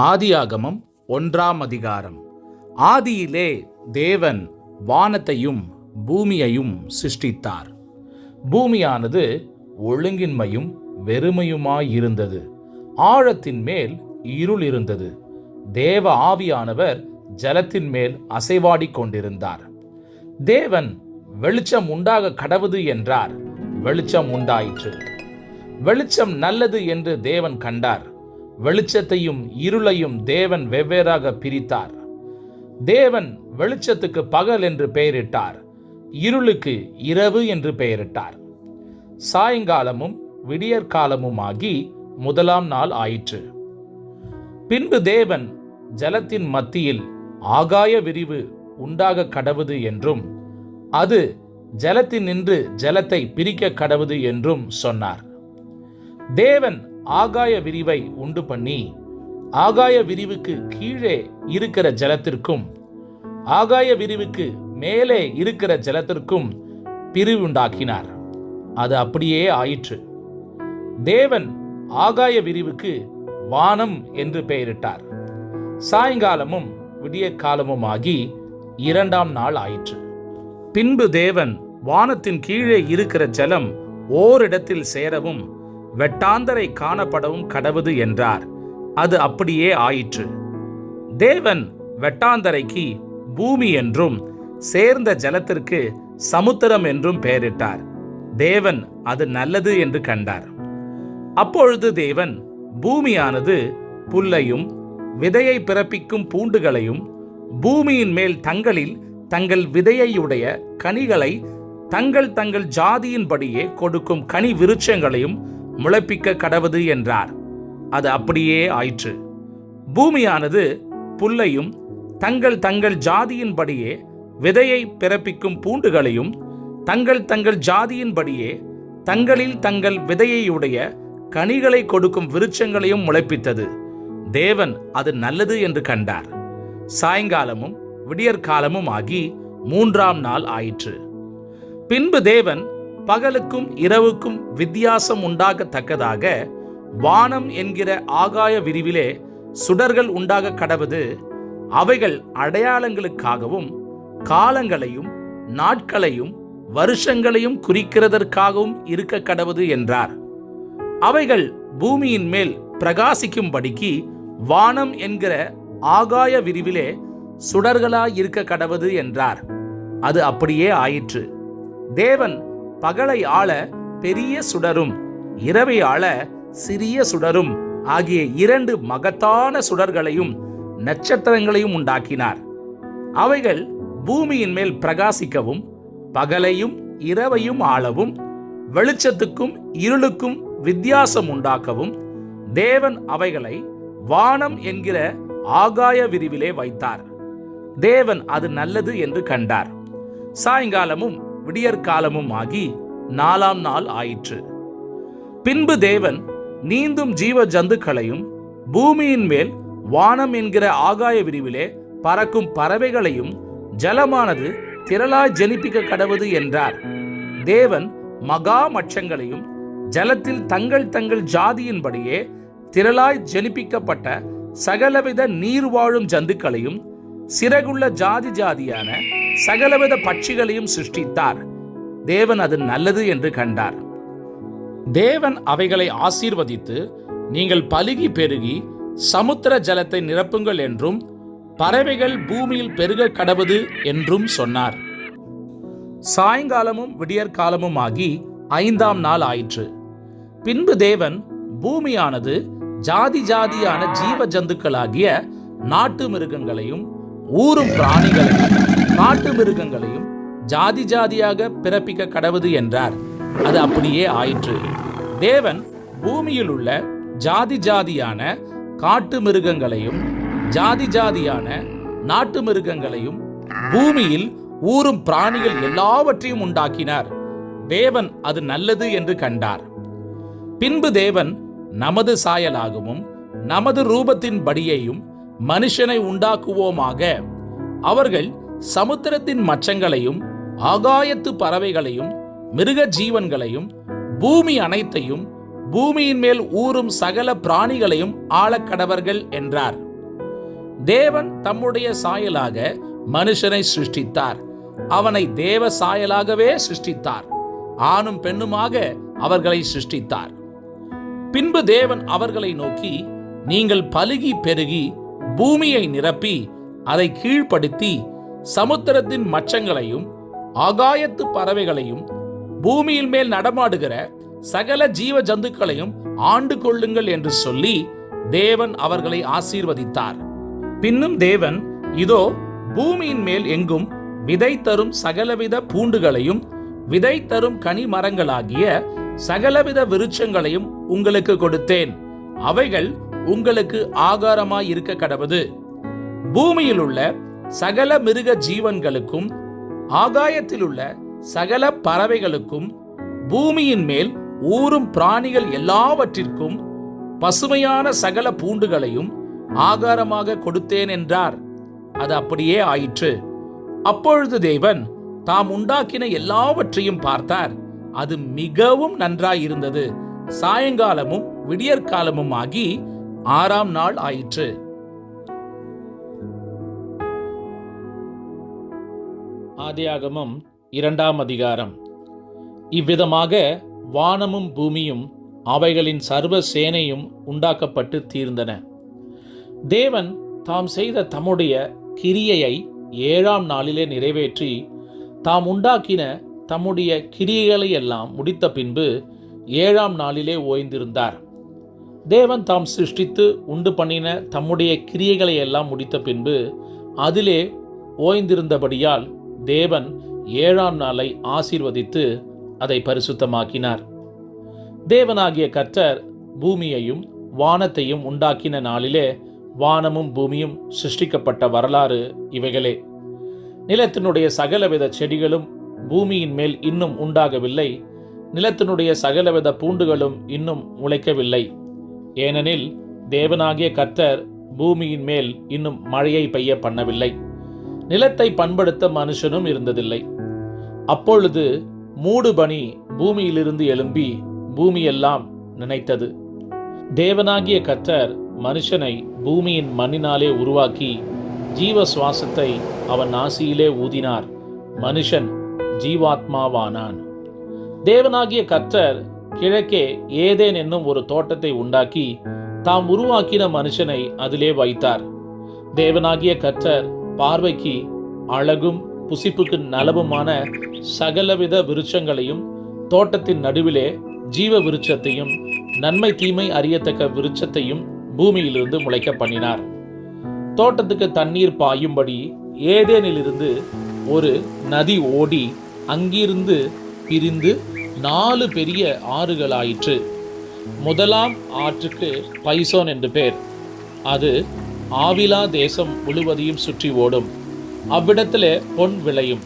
ஆதியாகமம் ஒன்றாம் அதிகாரம். ஆதியிலே தேவன் வானத்தையும் பூமியையும் சிருஷ்டித்தார். பூமியானது ஒழுங்கின்மையும் வெறுமையுமாயிருந்தது. ஆழத்தின் மேல் இருள் இருந்தது தேவ ஆவியானவர் ஜலத்தின் மேல் அசைவாடிக் கொண்டிருந்தார். தேவன் வெளிச்சம் உண்டாக கடவுது என்றார். வெளிச்சம் உண்டாயிற்று. வெளிச்சம் நல்லது என்று தேவன் கண்டார். வெளிச்சத்தையும் இருளையும் தேவன் வெவ்வேறாக பிரித்தார். தேவன் வெளிச்சத்துக்கு பகல் என்று பெயரிட்டார் இருளுக்கு இரவு என்று பெயரிட்டார். சாயங்காலமும் விடியற்காலமுமாகி முதலாம் நாள் ஆயிற்று. பின்பு தேவன் ஜலத்தின் மத்தியில் ஆகாய விரிவு உண்டாக கடவுது என்றும் அது ஜலத்தின் நின்று ஜலத்தை பிரிக்க கடவுது என்றும் சொன்னார். தேவன் ஆகாய விரிவை உண்டு பண்ணி ஆகாய விரிவுக்கு கீழே இருக்கிற ஜலத்திற்கும் ஆகாய விரிவுக்கு மேலே இருக்கிற ஜலத்திற்கும் பிரிவுண்டாக்கினார் அது அப்படியே ஆயிற்று. தேவன் ஆகாய விரிவுக்கு வானம் என்று பெயரிட்டார். சாயங்காலமும் விடிய காலமும் ஆகி இரண்டாம் நாள் ஆயிற்று. பின்பு தேவன் வானத்தின் கீழே இருக்கிற ஜலம் ஓரிடத்தில் சேரவும் வெட்டாந்தரை காணப்படவும் கடவுது என்றார். அது அப்படியே ஆயிற்று. தேவன் வெட்டாந்தரைக்கு பூமி என்றும் சேர்ந்த ஜலத்திற்கு சமுத்திரம் என்றும் பெயரிட்டார். தேவன் அது நல்லது என்று கண்டார். அப்பொழுது தேவன் பூமியானது புல்லையும் விதையை பிறப்பிக்கும் பூண்டுகளையும் பூமியின் மேல் தங்களில் தங்கள் விதையையுடைய கனிகளை தங்கள் தங்கள் ஜாதியின்படியே கொடுக்கும் கனி விருட்சங்களையும் முளைப்பிக்க கடவுது என்றார். அது அப்படியே ஆயிற்று. பூமியானது புல்லையும் தங்கள் தங்கள் ஜாதியின்படியே விதையை பிறப்பிக்கும் பூண்டுகளையும் தங்கள் தங்கள் ஜாதியின்படியே தங்களில் தங்கள் விதையையுடைய கனிகளை கொடுக்கும் விருட்சங்களையும் முளைப்பித்தது. தேவன் அது நல்லது என்று கண்டார். சாயங்காலமும் விடியற்காலமும் ஆகி மூன்றாம் நாள் ஆயிற்று. பின்பு தேவன் பகலுக்கும் இரவுக்கும் வித்தியாசம் உண்டாகத்தக்கதாக வானம் என்கிற ஆகாய விரிவிலே சுடர்கள் உண்டாக கடவது அவைகள் அடையாளங்களுக்காகவும் காலங்களையும் நாட்களையும் வருஷங்களையும் குறிக்கிறதற்காகவும் இருக்க கடவுது என்றார். அவைகள் பூமியின் மேல் பிரகாசிக்கும்படிக்கு வானம் என்கிற ஆகாய விரிவிலே சுடர்களாய் இருக்க கடவுது என்றார். அது அப்படியே ஆயிற்று. தேவன் பகலை ஆள பெரிய சுடரும் இரவை ஆள சிறிய சுடரும் ஆகிய இரண்டு மகத்தான சுடர்களையும் நட்சத்திரங்களையும் உண்டாக்கினார். அவைகள் பூமியின் மேல் பிரகாசிக்கவும் பகலையும் இரவையும் ஆளவும் வெளிச்சத்துக்கும் இருளுக்கும் வித்தியாசம் உண்டாக்கவும் தேவன் அவைகளை வானம் என்கிற ஆகாய விரிவிலே வைத்தார். தேவன் அது நல்லது என்று கண்டார். சாயங்காலமும் விடியற்காலமும் ஆகி நாலாம் நாள் ஆயிற்று. பின்பு தேவன் நீந்தும் ஜீவ ஜந்துக்களையும் பூமியின் மேல் வானம் என்கிற ஆகாய விரிவிலே பறக்கும் பறவைகளையும் ஜலமானது திரளாய் ஜெனிப்பிக்க கடவுது என்றார். தேவன் மகா மச்சங்களையும் ஜலத்தில் தங்கள் தங்கள் ஜாதியின்படியே திரளாய் ஜெனிப்பிக்கப்பட்ட சகலவித நீர் வாழும் ஜந்துக்களையும் சிறகுள்ள ஜாதி ஜாதியான சகலவித பட்சிகளையும் சிருஷ்டித்தார். தேவன் அது நல்லது என்று கண்டார். தேவன் அவைகளை ஆசீர்வதித்து நீங்கள் பலுகி பெருகி சமுத்திர ஜலத்தை நிரப்புங்கள் என்றும் பறவைகள் பூமியில் பெருக கடவுது என்றும் சொன்னார். சாயங்காலமும் விடியற்காலமும் ஆகி ஐந்தாம் நாள் ஆயிற்று. பின்பு தேவன் பூமியானது ஜாதி ஜாதியான ஜீவ ஜந்துக்களாகிய நாட்டு மிருகங்களையும் ஊரும் பிராணிகளையும் காட்டு மிருகங்களையும் ஜாதி ஜாதியாக பிறப்பிக்க கடவுது என்றார். அது அப்படியே ஆயிற்று. தேவன் பூமியில் உள்ள ஜாதி ஜாதியான காட்டு மிருகங்களையும் ஜாதி ஜாதியான நாட்டு மிருகங்களையும் பூமியில் ஊறும் பிராணிகள் எல்லாவற்றையும் உண்டாக்கினார். தேவன் அது நல்லது என்று கண்டார். பின்பு தேவன் நமது சாயலாகவும் நமது ரூபத்தின் படியையும் மனுஷனை உண்டாக்குவோமாக அவர்கள் சமுத்திரத்தின் மச்சங்களையும் ஆகாயத்து பறவைகளையும் மிருக ஜீவன்களையும் பூமி அனைத்தையும் பூமியின் மேல் ஊறும் சகல பிராணிகளையும் ஆளக்கடவர்கள் என்றார். தேவன் தம்முடைய சாயலாக மனுஷனை சிருஷ்டித்தார். அவனை தேவ சாயலாகவே சிருஷ்டித்தார். ஆணும் பெண்ணுமாக அவர்களை சிருஷ்டித்தார். பின்பு தேவன் அவர்களை நோக்கி நீங்கள் பலுகி பெருகி பூமியை நிரப்பி அதை கீழ்ப்படுத்தி சமுத்திரத்தின் மச்சங்களையும் ஆகாயத்து பறவைகளையும் பூமியின் மேல் நடமாடுகிற சகல ஜீவ ஜந்துக்களையும் ஆண்டு கொள்ளுங்கள் என்று சொல்லி தேவன் அவர்களை ஆசீர்வதித்தார். பின்னும் தேவன் இதோ பூமியின் மேல் எங்கும் விதை தரும் சகலவித பூண்டுகளையும் விதை தரும் கனி மரங்களாகிய சகலவித விருட்சங்களையும் உங்களுக்கு கொடுத்தேன். அவைகள் உங்களுக்கு ஆகாரமாய் இருக்க கடவுது. பூமியில் உள்ள சகல மிருக ஜீவன்களுக்கும் ஆகாயத்தில் உள்ள சகல பறவைகளுக்கும் பூமியின் மேல் ஊறும் பிராணிகள் எல்லாவற்றிற்கும் பசுமையான சகல பூண்டுகளையும் ஆகாரமாக கொடுத்தேன் என்றார். அது அப்படியே ஆயிற்று. அப்பொழுது தேவன் தாம் உண்டாக்கின எல்லாவற்றையும் பார்த்தார். அது மிகவும் நன்றாயிருந்தது. சாயங்காலமும் விடியற்காலமும் ஆகி ஆறாம் நாள் ஆயிற்று. ஆதியாகமம் இரண்டாம் அதிகாரம். இவ்விதமாக வானமும் பூமியும் அவைகளின் சர்வ சேனையும் உண்டாக்கப்பட்டு தீர்ந்தன. தேவன் தாம் செய்த தம்முடைய கிரியையை ஏழாம் நாளிலே நிறைவேற்றி தாம் உண்டாக்கின தம்முடைய கிரியைகளை எல்லாம் முடித்த பின்பு ஏழாம் நாளிலே ஓய்ந்திருந்தார். தேவன் தாம் சிருஷ்டித்து உண்டு பண்ணின தம்முடைய கிரியைகளை எல்லாம் முடித்த பின்பு அதிலே ஓய்ந்திருந்தபடியால் தேவன் ஏழாம் நாளை ஆசீர்வதித்து அதை பரிசுத்தமாக்கினார். தேவனாகிய கர்த்தர் பூமியையும் வானத்தையும் உண்டாக்கின நாளிலே வானமும் பூமியும் சிருஷ்டிக்கப்பட்ட வரலாறு இவைகளே. நிலத்தினுடைய சகலவித செடிகளும் பூமியின் மேல் இன்னும் உண்டாகவில்லை. நிலத்தினுடைய சகலவித பூண்டுகளும் இன்னும் முளைக்கவில்லை. ஏனெனில் தேவனாகிய கர்த்தர் பூமியின் மேல் இன்னும் மழையை பெய்ய பண்ணவில்லை. நிலத்தை பண்படுத்த மனுஷனும் இருந்ததில்லை. அப்பொழுது மூடுபனி பூமியிலிருந்து எழும்பி பூமியெல்லாம் நினைத்தது. தேவனாகிய கற்றர் மனுஷனை பூமியின் மண்ணினாலே உருவாக்கி ஜீவ சுவாசத்தை அவன் நாசியிலே ஊதினார். மனுஷன் ஜீவாத்மாவானான். தேவனாகிய கற்றர் கிழக்கே ஏதேன் என்னும் ஒரு தோட்டத்தை உண்டாக்கி தாம் உருவாக்கின மனுஷனை அதிலே வைத்தார். தேவனாகிய கற்றர் பார்வைக்கு அழகும் புசிப்புக்கு நலவுமான சகலவித விருட்சங்களையும் தோட்டத்தின் நடுவிலே ஜீவ விருட்சத்தையும் நன்மை தீமை அறியத்தக்க விருட்சத்தையும் பூமியிலிருந்து முளைக்க பண்ணினார். தோட்டத்துக்கு தண்ணீர் பாயும்படி ஏதேனிலிருந்து ஒரு நதி ஓடி அங்கிருந்து பிரிந்து நாலு பெரிய ஆறுகளாயிற்று. முதலாம் ஆற்றுக்கு பைசோன் என்று பேர். அது ஆவிலா தேசம் முழுவதையும் சுற்றி ஓடும். அவ்விடத்திலே பொன் விளையும்.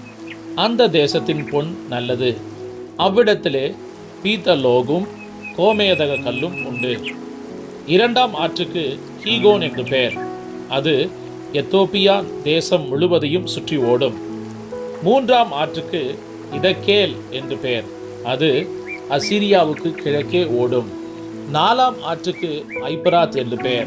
அந்த தேசத்தின் பொன் நல்லது. அவ்விடத்திலே பீத்தலோகும் கோமேதக கல்லும் உண்டு. இரண்டாம் ஆற்றுக்கு ஹீகோன் என்று பெயர். அது எத்தோப்பியா தேசம் முழுவதையும் சுற்றி ஓடும். மூன்றாம் ஆற்றுக்கு இதக்கேல் என்று பெயர். அது அசிரியாவுக்கு கிழக்கே ஓடும். நாலாம் ஆற்றுக்கு ஐபராத் என்று பெயர்.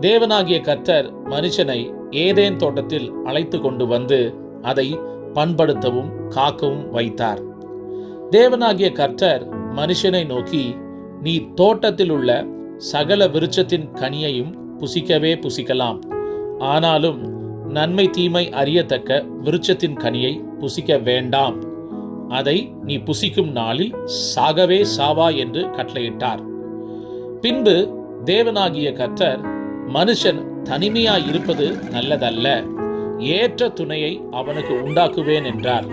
தேவனாகிய கர்த்தர் மனுஷனை ஏதேன் தோட்டத்தில் அழைத்து கொண்டு வந்து அதை பண்படுத்தவும் காக்கவும் வைத்தார். தேவனாகிய கர்த்தர் மனுஷனை நோக்கி நீ தோட்டத்தில் உள்ள சகல விருட்சத்தின் கனியையும் புசிக்கவே புசிக்கலாம். ஆனாலும் நன்மை தீமை அறியத்தக்க விருட்சத்தின் கனியை புசிக்க வேண்டாம். அதை நீ புசிக்கும் நாளில் சாகவே சாவா என்று கட்டளையிட்டார். பின்பு தேவனாகிய கர்த்தர் மனுஷன் தனிமையா இருப்பது நல்லதல்ல. ஏற்ற துணையை அவனுக்கு உண்டாக்குவேன் என்றார்.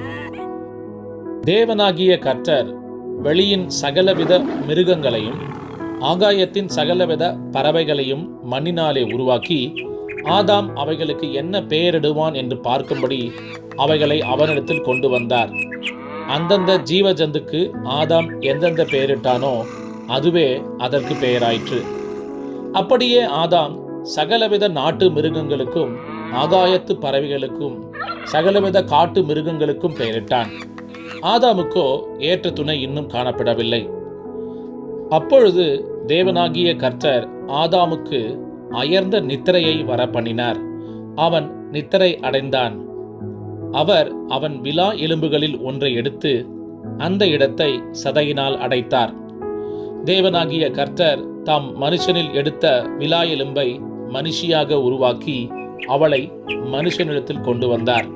தேவனாகிய கர்த்தர் வெளியின் சகலவித மிருகங்களையும் ஆகாயத்தின் சகலவித பறவைகளையும் மண்ணினாலே உருவாக்கி ஆதாம் அவைகளுக்கு என்ன பெயரிடுவான் என்று பார்க்கும்படி அவைகளை அவனிடத்தில் கொண்டு வந்தார். அந்தந்த ஜீவ ஜந்துக்கு ஆதாம் எந்தெந்த பெயரிட்டானோ அதுவே அதற்கு பெயராயிற்று. அப்படியே ஆதாம் சகலவித நாட்டு மிருகங்களுக்கும் ஆகாயத்து பறவைகளுக்கும் சகலவித காட்டு மிருகங்களுக்கும் பெயரிட்டான். ஆதாமுக்கோ ஏற்ற துணை இன்னும் காணப்படவில்லை. அப்பொழுது தேவனாகிய கர்த்தர் ஆதாமுக்கு அயர்ந்த நித்திரையை வர பண்ணினார் அவன் நித்திரை அடைந்தான். அவர் அவன் விலா எலும்புகளில் ஒன்றை எடுத்து அந்த இடத்தை சதையினால் அடைத்தார். தேவனாகிய கர்த்தர் தாம் மனுஷனில் எடுத்த விலா எலும்பை மனுஷியாக உருவாக்கி அவளை மனுஷனிடத்தில் கொண்டு வந்தார்.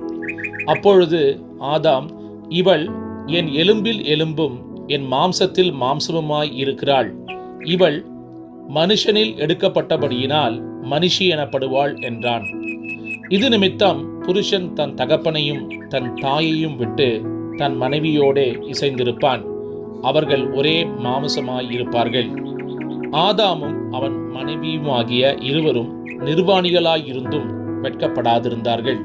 அப்பொழுது ஆதாம் இவள் என் எலும்பில் எலும்பும் என் மாம்சத்தில் மாம்சமுமாய் இருக்கிறாள். இவள் மனுஷனில் எடுக்கப்பட்டபடியினால் மனுஷி எனப்படுவாள் என்றான். இது நிமித்தம் புருஷன் தன் தகப்பனையும் தன் தாயையும் விட்டு தன் மனைவியோடே இசைந்திருப்பான். அவர்கள் ஒரே மாமிசமாய் இருப்பார்கள் ஆதாமும் அவன் மனைவியுமாகிய இருவரும் நிர்வாணிகளாயிருந்தும் வெட்கப்படாதிருந்தார்கள்.